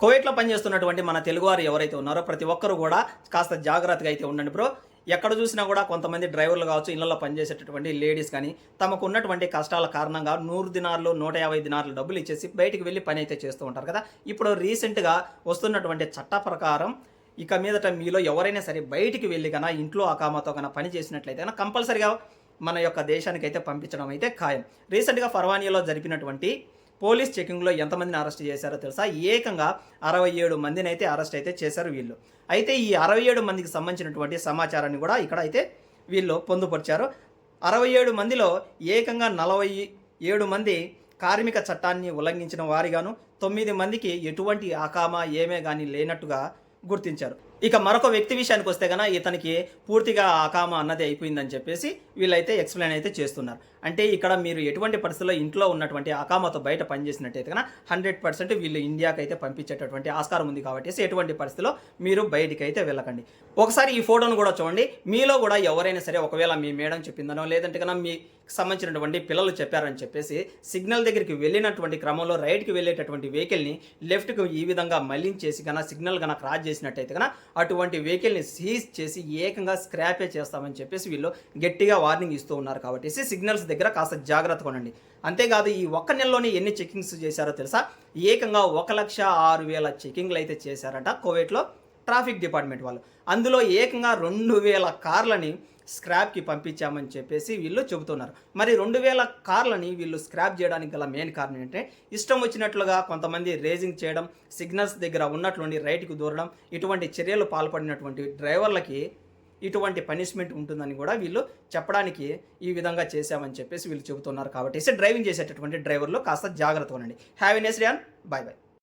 కువైట్లో పనిచేస్తున్నటువంటి మన తెలుగువారు ఎవరైతే ఉన్నారో ప్రతి ఒక్కరు కూడా కాస్త జాగ్రత్తగా అయితే ఉండండి బ్రో. ఎక్కడ చూసినా కూడా కొంతమంది డ్రైవర్లు కావచ్చు ఇళ్ళలో పనిచేసేటటువంటి లేడీస్ కానీ తమకు ఉన్నటువంటి కష్టాల కారణంగా నూరు దినార్లు నూట యాభై దినార్లు డబ్బులు ఇచ్చేసి బయటికి వెళ్ళి పని అయితే చేస్తూ ఉంటారు కదా. ఇప్పుడు రీసెంట్గా వస్తున్నటువంటి చట్ట ప్రకారం ఇక మీదట మీలో ఎవరైనా సరే బయటికి వెళ్ళి కన్నా ఇంట్లో అకామతో కన్నా పని చేసినట్లయితే కన్నా కంపల్సరిగా మన యొక్క దేశానికి అయితే పంపించడం అయితే ఖాయం. రీసెంట్గా ఫర్వానియాలో జరిపినటువంటి పోలీస్ చెకింగ్లో ఎంతమందిని అరెస్ట్ చేశారో తెలుసా? ఏకంగా అరవై ఏడు మందిని అయితే అరెస్ట్ అయితే చేశారు వీళ్ళు. అయితే ఈ అరవై ఏడు మందికి సంబంధించినటువంటి సమాచారాన్ని కూడా ఇక్కడ అయితే వీళ్ళు పొందుపరిచారు. అరవై ఏడు మందిలో ఏకంగా నలభై ఏడు మంది కార్మిక చట్టాన్ని ఉల్లంఘించిన వారిగాను తొమ్మిది మందికి ఎటువంటి ఆకామా ఏమే కానీ లేనట్టుగా గుర్తించారు. ఇక మరొక వ్యక్తి విషయానికి వస్తే కనుక ఇతనికి పూర్తిగా ఆకామ అన్నది అయిపోయిందని చెప్పేసి వీళ్ళైతే ఎక్స్ప్లెయిన్ అయితే చేస్తున్నారు. అంటే ఇక్కడ మీరు ఎటువంటి పరిస్థితుల్లో ఇంట్లో ఉన్నటువంటి అకామతో బయట పనిచేసినట్టయితే కనుక హండ్రెడ్ పర్సెంట్ వీళ్ళు ఇండియాకి అయితే పంపించేటటువంటి ఆస్కారం ఉంది కాబట్టి ఎటువంటి పరిస్థితిలో మీరు బయటికి అయితే వెళ్ళకండి. ఒకసారి ఈ ఫోటోను కూడా చూడండి. మీలో కూడా ఎవరైనా సరే ఒకవేళ మీ మేడం చెప్పిందనో లేదంటే కనుక మీ సంబంధించినటువంటి పిల్లలు చెప్పారని చెప్పేసి సిగ్నల్ దగ్గరికి వెళ్ళినటువంటి క్రమంలో రైట్కి వెళ్ళేటటువంటి వెహికల్ని లెఫ్ట్కి ఈ విధంగా మళ్ళించేసి కనుక సిగ్నల్ కనుక క్రాస్ చేసినట్టయితే కనుక అటువంటి వెహికల్ని సీజ్ చేసి ఏకంగా స్క్రాపే చేస్తామని చెప్పేసి వీళ్ళు గట్టిగా వార్నింగ్ ఇస్తూ ఉన్నారు కాబట్టి సిగ్నల్స్ దగ్గర కాస్త జాగ్రత్తగా ఉండండి. అంతేకాదు ఈ ఒక్క నెలలోనే ఎన్ని చెకింగ్స్ చేశారో తెలుసా? ఏకంగా ఒక లక్ష ఆరు వేల చెక్కింగ్లు అయితే చేశారట కోవిడ్లో. ట్రాఫిక్ డిపార్ట్మెంట్ వాళ్ళు. అందులో ఏకంగా రెండు వేల కార్లని స్క్రాప్కి పంపించామని చెప్పేసి వీళ్ళు చెబుతున్నారు. మరి రెండు వేల కార్లని వీళ్ళు స్క్రాప్ చేయడానికి గల మెయిన్ కారణం ఏంటంటే ఇష్టం వచ్చినట్లుగా కొంతమంది రేజింగ్ చేయడం సిగ్నల్స్ దగ్గర ఉన్నట్లుండి రైట్కి దూరడం ఇటువంటి చర్యలు పాల్పడినటువంటి డ్రైవర్లకి ఇటువంటి పనిష్మెంట్ ఉంటుందని కూడా వీళ్ళు చెప్పడానికి ఈ విధంగా చేశామని చెప్పేసి వీళ్ళు చెబుతున్నారు. కాబట్టి డ్రైవింగ్ చేసేటటువంటి డ్రైవర్లు కాస్త జాగ్రత్తగా ఉండండి. హ్యావ్ ఎ నెస్ రియాన్ బాయ్ బాయ్